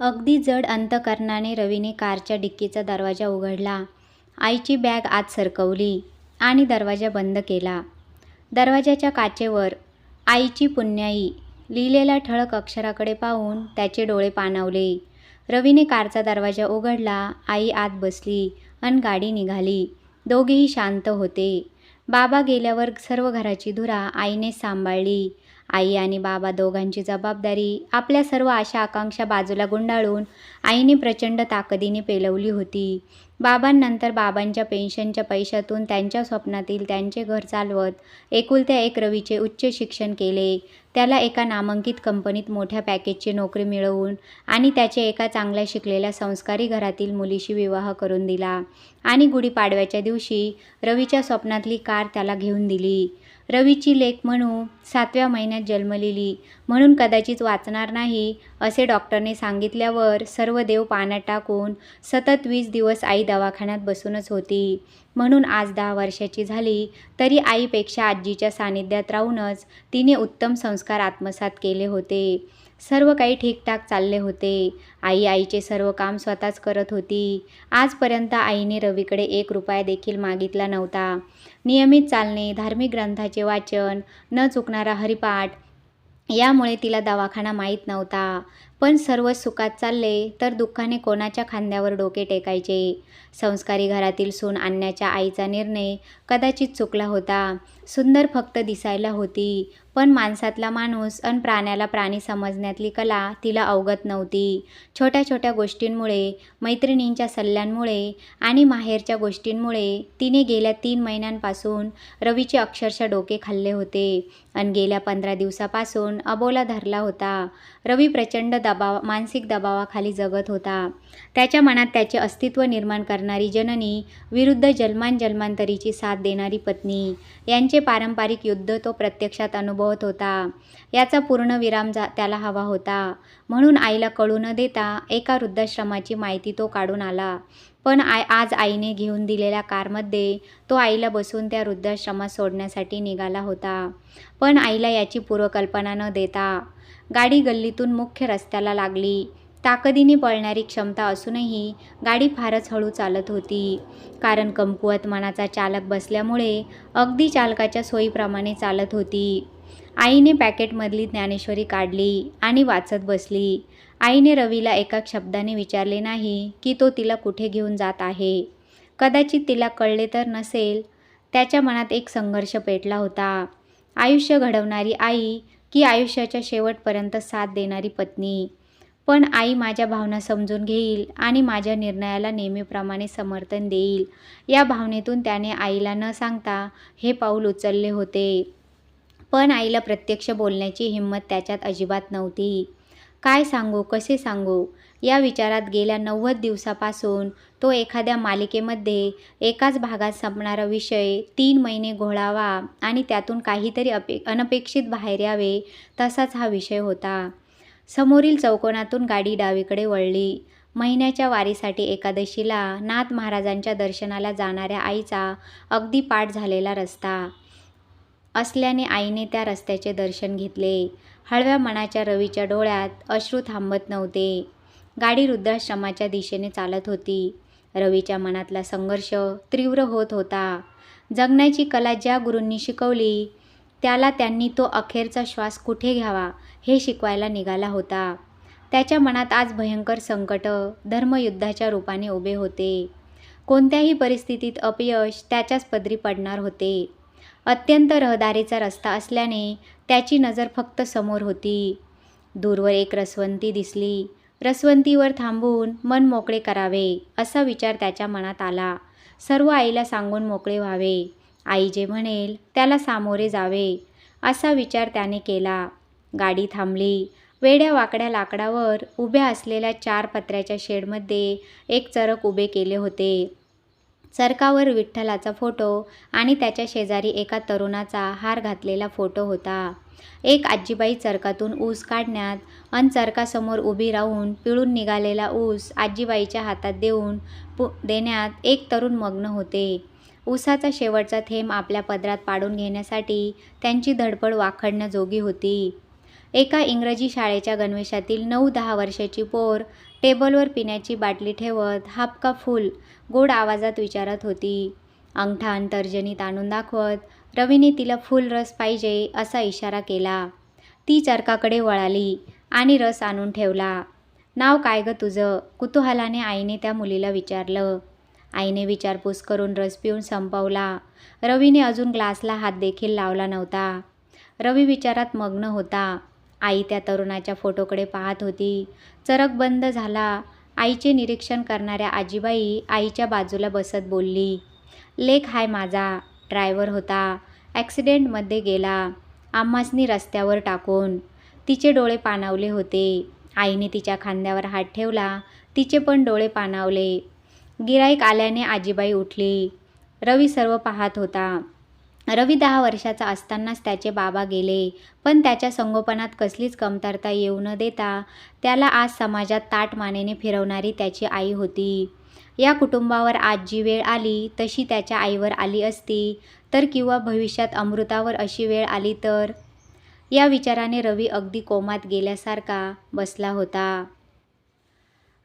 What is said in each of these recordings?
अगदी जड अंतकरणाने रवीने कारच्या डिक्कीचा दरवाजा उघडला. आईची बॅग आत सरकवली आणि दरवाजा बंद केला. दरवाजाच्या काचेवर आईची पुण्याई लिहिलेल्या ठळक अक्षराकडे पाहून त्याचे डोळे पाणावले. रवीने कारचा दरवाजा उघडला आई आत बसली आणि गाडी निघाली. दोघेही शांत होते. बाबा गेल्यावर सर्व घराची धुरा आईने सांभाळली. आई आणि बाबा दोघांची जबाबदारी आपल्या सर्व आशा आकांक्षा बाजूला गुंडाळून आईने प्रचंड ताकदीने पेलवली होती. बाबांनंतर बाबांच्या पेन्शनच्या पैशातून त्यांच्या स्वप्नातील त्यांचे घर चालवत एकुलत्या एक रवीचे उच्च शिक्षण केले. त्याला एका नामांकित कंपनीत मोठ्या पॅकेजची नोकरी मिळवून आणि त्याचे एका चांगल्या शिकलेल्या संस्कारी घरातील मुलीशी विवाह करून दिला. आणि गुढीपाडव्याच्या दिवशी रवीच्या स्वप्नातली कार त्याला घेऊन दिली. रवीची लेख म्हणू सातव्या महिन्यात जन्मलेली म्हणून कदाचित वाचणार नाही असे डॉक्टरने सांगितल्यावर सर्व देव पाण्यात टाकून सतत वीस दिवस आई दवाखान्यात बसूनच होती. म्हणून आज दहा वर्षाची झाली तरी आईपेक्षा आजीच्या सानिध्यात राहूनच तिने उत्तम संस्कार आत्मसात केले होते. सर्व काही ठीकठाक चालले होते. आई आईचे सर्व काम स्वतःच करत होती. आजपर्यंत आईने रवीकडे एक रुपया देखील मागितला नव्हता. नियमित चालणे धार्मिक ग्रंथाचे वाचन न चुकणारा हरिपाठ यामुळे तिला दवाखाना माहीत नव्हता. पण सर्व सुखात चालले तर दुःखाने कोणाच्या खांद्यावर डोके टेकायचे? संस्कारी घरातील सून आणण्याच्या आईचा निर्णय कदाचित चुकला होता. सुंदर फक्त दिसायला होती पण माणसातला माणूस अन प्राण्याला प्राणी समजण्यातली कला तिला अवगत नव्हती. छोट्या छोट्या गोष्टींमुळे मैत्रिणींच्या सल्ल्यांमुळे आणि माहेरच्या गोष्टींमुळे तिने गेल्या तीन महिन्यांपासून रवीचे अक्षरशः डोके खाल्ले होते अन गेल्या पंधरा दिवसापासून अबोला धरला होता. रवी प्रचंड दबाव मानसिक दबावाखाली जगत होता. त्याच्या मनात त्याचे अस्तित्व निर्माण करणारी जननी विरुद्ध जन्मांजन्मांतरीची साथ देणारी पत्नी यांचे पारंपरिक युद्ध तो प्रत्यक्षात अनुभवत होता. याचा पूर्ण विराम जा त्याला हवा होता. म्हणून आईला कळू न देता एका वृद्धाश्रमाची माहिती तो काढून आला. पण आय आज आईने घेऊन दिलेल्या कारमध्ये तो आईला बसून त्या वृद्धाश्रमात सोडण्यासाठी निघाला होता. पण आईला याची पूर्वकल्पना न देता गाडी गल्लीतून मुख्य रस्त्याला लागली. ताकदीने पळणारी क्षमता असूनही गाडी फारच हळू चालत होती. कारण कमकुवत मनाचा चालक बसल्यामुळे अगदी चालकाच्या सोयीप्रमाणे चालत होती. आईने पॅकेटमधली ज्ञानेश्वरी काढली आणि वाचत बसली. आईने रवीला एका शब्दाने विचारले नाही की तो तिला कुठे घेऊन जात आहे. कदाचित तिला कळले तर नसेल. त्याच्या मनात एक संघर्ष पेटला होता. आयुष्य घडवणारी आई की आयुष्याच्या शेवटपर्यंत साथ देणारी पत्नी. पण आई माझ्या भावना समजून घेईल आणि माझ्या निर्णयाला नेहमीप्रमाणे समर्थन देईल. या भावनेतून त्याने आईला न सांगता हे पाऊल उचलले होते. पण आईला प्रत्यक्ष बोलण्याची हिंमत त्याच्यात अजिबात नव्हती. काय सांगू कसे सांगू? या विचारात गेल्या नव्वद दिवसापासून तो एखाद्या मालिकेमध्ये एकाच भागात संपणारा विषय तीन महिने घोळावा आणि त्यातून काहीतरी अपे अनपेक्षित बाहेर यावे तसाच हा विषय होता. समोरील चौकोनातून गाडी डावीकडे वळली. महिन्याच्या वारीसाठी एकादशीला नाथ महाराजांच्या दर्शनाला जाणाऱ्या आईचा अगदी पाठ झालेला रस्ता. असल्याने आईने त्या रस्त्याचे दर्शन घेतले. हळव्या मनाच्या रवीच्या डोळ्यात अश्रू थांबत नव्हते. गाडी वृद्धाश्रमाच्या दिशेने चालत होती. रवीच्या मनातला संघर्ष तीव्र होत होता. जगण्याची कला ज्या गुरूंनी शिकवली त्याला त्यांनी तो अखेरचा श्वास कुठे घ्यावा हे शिकवायला निघाला होता. त्याच्या मनात आज भयंकर संकट धर्मयुद्धाच्या रूपाने उभे होते. कोणत्याही परिस्थितीत अपयश त्याच्याच पदरी पडणार होते. अत्यंत रहदारीचा रस्ता असल्याने त्याची नजर फक्त समोर होती. दूरवर एक रसवंती दिसली. रसवंतीवर थांबून मन मोकळे करावे असा विचार त्याच्या मनात आला. सर्व आईला सांगून मोकळे व्हावे. आई जे म्हणेल त्याला सामोरे जावे असा विचार त्याने केला. गाडी थांबली. वेड्या वाकड्या लाकडावर उभ्या असलेल्या चार पत्र्याच्या शेडमध्ये एक चरक उभे केले होते. चरकावर विठ्ठलाचा फोटो आणि त्याच्या शेजारी एका तरुणाचा हार घातलेला फोटो होता. एक आजीबाई चरकातून ऊस काढण्यात अन चरकासमोर उभी राहून पिळून निघालेला ऊस आजीबाईच्या हातात देऊन पु देण्यात एक तरुण मग्न होते. ऊसाचा शेवटचा थेंब आपल्या पदरात पाडून घेण्यासाठी त्यांची धडपड वाखडण्याजोगी होती. एका इंग्रजी शाळेच्या गणवेशातील नऊ दहा वर्षाची पोर टेबलवर पिण्याची बाटली ठेवत हापका फुल गोड आवाजात विचारत होती. अंगठा अंतर्जनीत तर्जनीत आणून दाखवत रवीने तिला फुल रस पाहिजे असा इशारा केला. ती चरकाकडे वळाली आणि रस आणून ठेवला. नाव काय गं तुझं कुतूहलाने आईने त्या मुलीला विचारलं. आईने विचारपूस करून रस पिऊन संपवला. रवीने अजून ग्लासला हात देखील लावला नव्हता. रवी विचारात मग्न होता. आई त्या तरुणाच्या फोटोकडे पाहत होती. चरक बंद झाला. आईचे निरीक्षण करणाऱ्या आजीबाई आईच्या बाजूला बसत बोलली लेख हाय माझा. ड्रायव्हर होता. ॲक्सिडेंटमध्ये गेला. आम्हासनी रस्त्यावर टाकून. तिचे डोळे पाणावले होते. आईने तिच्या खांद्यावर हात ठेवला. तिचे पण डोळे पाणावले. गिराईक आल्याने आजीबाई उठली. रवी सर्व पाहत होता. रवी दहा वर्षाचा असतानाच त्याचे बाबा गेले पण त्याच्या संगोपनात कसलीच कमतरता येऊ न देता त्याला आज समाजात ताट मानेने फिरवणारी त्याची आई होती. या कुटुंबावर आज जी वेळ आली तशी त्याच्या आईवर आली असती. तर किंवा भविष्यात अमृतावर अशी वेळ आली तर? या विचाराने रवी अगदी कोमात गेल्यासारखा बसला होता.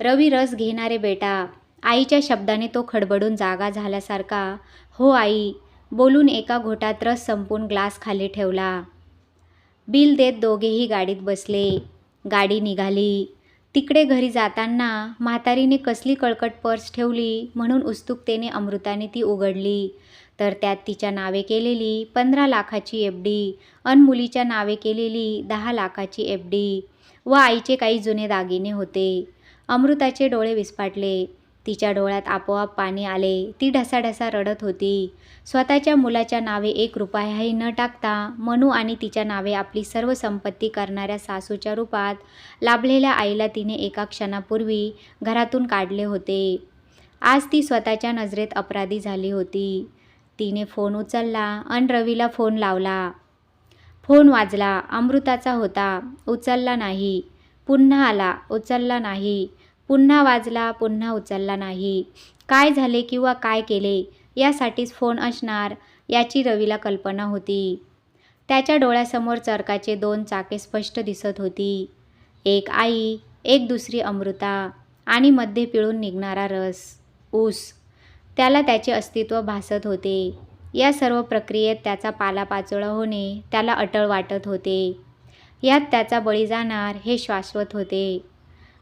रवी रस घेणारे बेटा आईच्या शब्दाने तो खडबडून जागा झाल्यासारखा हो आई बोलून एका घोटात रस संपून ग्लास खाली ठेवला. बिल देत दोघेही गाडीत बसले. गाडी निघाली. तिकडे घरी जाताना म्हातारीने कसली कळकट पर्स ठेवली म्हणून उत्सुकतेने अमृताने ती उघडली. तर त्यात तिच्या नावे केलेली पंधरा लाखाची एफ डी अन मुलीच्या नावे केलेली दहा लाखाची एफ डी व आईचे काही जुने दागिने होते. अमृताचे डोळे विस्फाटले. तिच्या डोळ्यात आपोआप पाणी आले. ती ढसाढसा रडत होती. स्वतःच्या मुलाच्या नावे एक रुपयाही न टाकता मनू आणि तिच्या नावे आपली सर्व संपत्ती करणाऱ्या सासूच्या रूपात लाभलेल्या आईला तिने एका क्षणापूर्वी घरातून काढले होते. आज ती स्वतःच्या नजरेत अपराधी झाली होती. तिने फोन उचलला अन रवीला फोन लावला. फोन वाजला. अमृताचा होता. उचलला नाही. पुन्हा आला. उचलला नाही. पुन्हा वाजला पुन्हा उचलला नाही. काय झाले किंवा काय केले यासाठीच फोन असणार याची रवीला कल्पना होती. त्याच्या डोळ्यासमोर चरकाचे दोन चाके स्पष्ट दिसत होती. एक आई एक दुसरी अमृता आणि मध्ये पिळून निघणारा रस. ऊस. त्याला त्याचे अस्तित्व भासत होते. या सर्व प्रक्रियेत त्याचा पालापाचोळा होणे त्याला अटळ वाटत होते. यात त्याचा बळी जाणार हे शाश्वत होते.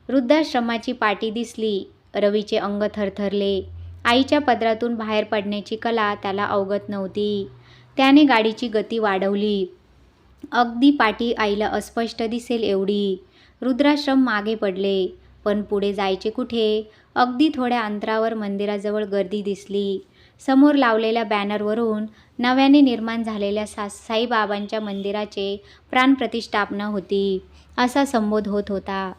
वृद्धाश्रमाची पाटी दिसली. रवीचे अंग थरथरले. आईच्या पदरातून बाहेर पडण्याची कला त्याला अवगत नव्हती. त्याने गाडीची गती वाढवली. अगदी पाटी आईला अस्पष्ट दिसेल एवढी. रुद्राश्रम मागे पडले. पण पुढे जायचे कुठे? अगदी थोड्या अंतरावर मंदिराजवळ गर्दी दिसली. समोर लावलेल्या बॅनरवरून नव्याने निर्माण झालेल्या सा साईबाबांच्या मंदिराचे प्राणप्रतिष्ठापना होती. असा संबोध होत होता.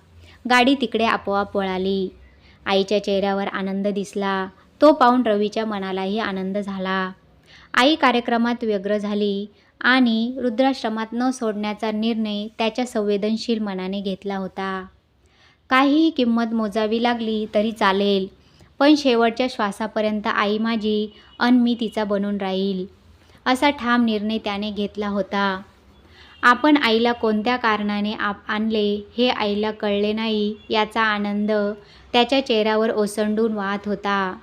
गाडी तिकडे आपोआप वळाली. आईच्या चेहऱ्यावर आनंद दिसला. तो पाहून रवीच्या मनालाही आनंद झाला. आई कार्यक्रमात व्यग्र झाली आणि रुद्राश्रमात न सोडण्याचा निर्णय त्याच्या संवेदनशील मनाने घेतला होता. काहीही किंमत मोजावी लागली तरी चालेल पण शेवटच्या श्वासापर्यंत आई माझी अन मी तिचा बनून राहील असा ठाम निर्णय त्याने घेतला होता. आपण आईला कोणत्या कारणाने आप आणले हे आईला कळले नाही याचा आनंद त्याच्या चेहऱ्यावर ओसंडून वाहत होता.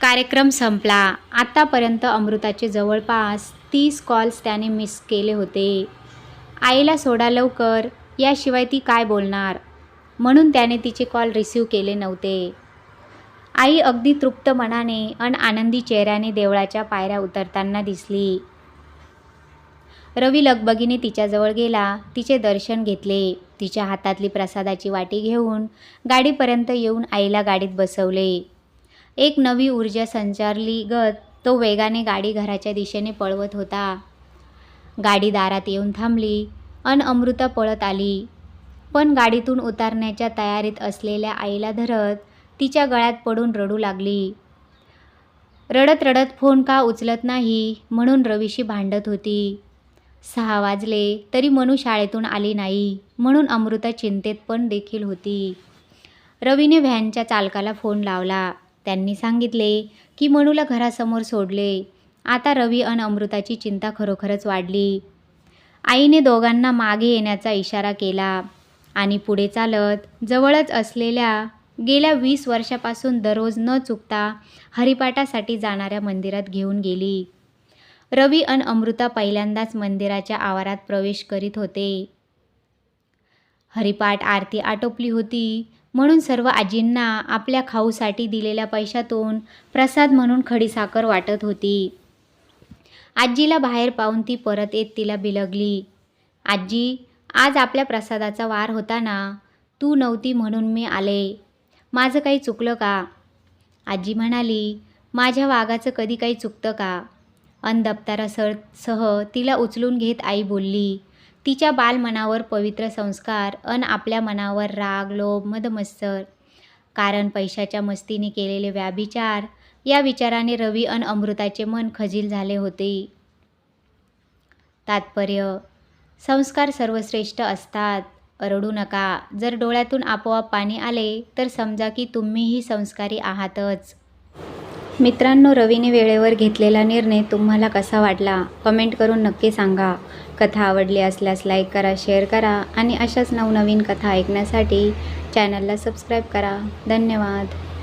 कार्यक्रम संपला. आत्तापर्यंत अमृताचे जवळपास तीस कॉल्स त्याने मिस केले होते. आईला सोडा लवकर याशिवाय ती काय बोलणार? म्हणून त्याने तिचे कॉल रिसीव केले नव्हते. आई अगदी तृप्त मनाने अन आनंदी चेहऱ्याने देवळाच्या पायऱ्या उतरताना दिसली. रवी लगबगीने तिच्याजवळ गेला. तिचे दर्शन घेतले. तिच्या हातातली प्रसादाची वाटी घेऊन गाडीपर्यंत येऊन आईला गाडीत बसवले. एक नवी ऊर्जा संचारली गत तो वेगाने गाडी घराच्या दिशेने पळवत होता. गाडी दारात येऊन थांबली. अन अमृता पळत आली. पण गाडीतून उतारण्याच्या तयारीत असलेल्या आईला धरत तिच्या गळ्यात पडून रडू लागली. रडत रडत फोन का उचलत नाही? म्हणून रवीशी भांडत होती. सहा वाजले तरी मनू शाळेतून आली नाही म्हणून अमृता चिंतेत पण देखील होती. रवीने व्हॅनच्या चालकाला फोन लावला. त्यांनी सांगितले की मनूला घरासमोर सोडले. आता रवी अन अमृताची चिंता खरोखरच वाढली. आईने दोघांना मागे येण्याचा इशारा केला आणि पुढे चालत जवळच असलेल्या गेल्या वीस वर्षापासून दररोज न चुकता हरिपाठासाठी जाणाऱ्या मंदिरात घेऊन गेली. रवी अन अमृता पहिल्यांदाच मंदिराच्या आवारात प्रवेश करीत होते. हरिपाठ आरती आटोपली होती. म्हणून सर्व आजींना आपल्या खाऊसाठी दिलेल्या पैशातून प्रसाद म्हणून खडीसाखर वाटत होती. आजीला बाहेर पाहून ती परत येत तिला बिलगली. आजी आज आपल्या प्रसादाचा वार होता ना? तू नव्हती म्हणून मी आले. माझं काही चुकलं का? आजी म्हणाली माझ्या वाघाचं कधी काही चुकतं का? अन दप्तरासह सह तिला उचलून घेत आई बोलली तिच्या बालमनावर पवित्र संस्कार अन आपल्या मनावर राग लोभ मदमत्सर. कारण पैशाच्या मस्तीने केलेले व्याभिचार या विचाराने रवी अन अमृताचे मन खजील झाले होते. तात्पर्य संस्कार सर्वश्रेष्ठ असतात. रडू नका. जर डोळ्यातून आपोआप पाणी आले तर समजा की तुम्हीही संस्कारी आहातच. मित्रांनो रवीने वेळेवर घेतलेला निर्णय तुम्हाला कसा वाटला? कमेंट करून नक्की सांगा. कथा आवडली असल्यास लाईक करा शेअर करा आणि अशाच नवनवीन कथा ऐकण्यासाठी चॅनलला सबस्क्राईब करा. धन्यवाद.